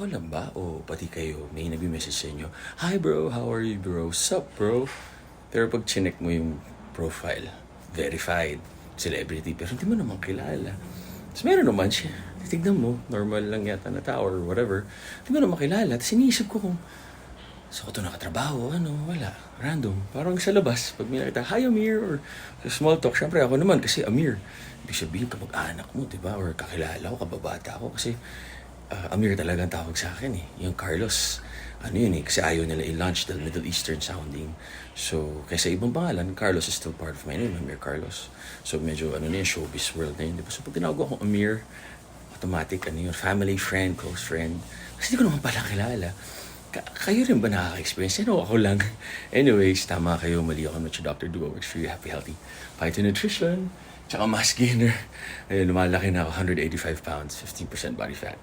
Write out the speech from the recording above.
ako lang ba? O pati kayo, may nag-message sa inyo, Hi bro, how are you bro? Sup bro? Pero pag chinek mo yung profile, verified, celebrity, pero hindi mo naman kilala. Tapos meron naman siya. Tignan mo, normal lang yata na tao or whatever. Hindi mo naman kilala. Tapos iniisip ko kung, So, ito nakatrabaho, ano, wala. Random. Parang sa labas, pag may nakita, Hi, Amir, or small talk, syempre ako naman, kasi Amir, ibig sabihin, kapag-anak mo, di ba? Or kakilala ko, kababata ko, kasi ah, Amir talaga ang tawag sa akin eh. Yung Carlos, ano yun eh, kasi ayaw nila i-launch dahil Middle Eastern sounding. So, kaysa ibang pangalan, Carlos is still part of my name, Amir Carlos. So, medyo, ano na yun, showbiz world na yun, di ba? So, pag tinawag akong Amir, automatic, ano yun, family, friend, close friend. Kasi di ko naman pala kilala. Ka- kayo rin ba nakaka-experience? Ano, ako lang. Anyways, tama kayo, mali ako. Not your doctor. Do works for you. Happy, healthy. Phyto nutrition. Tsaka mass gainer. Ayun, lumalaki na ako. 185 pounds, 15% body fat.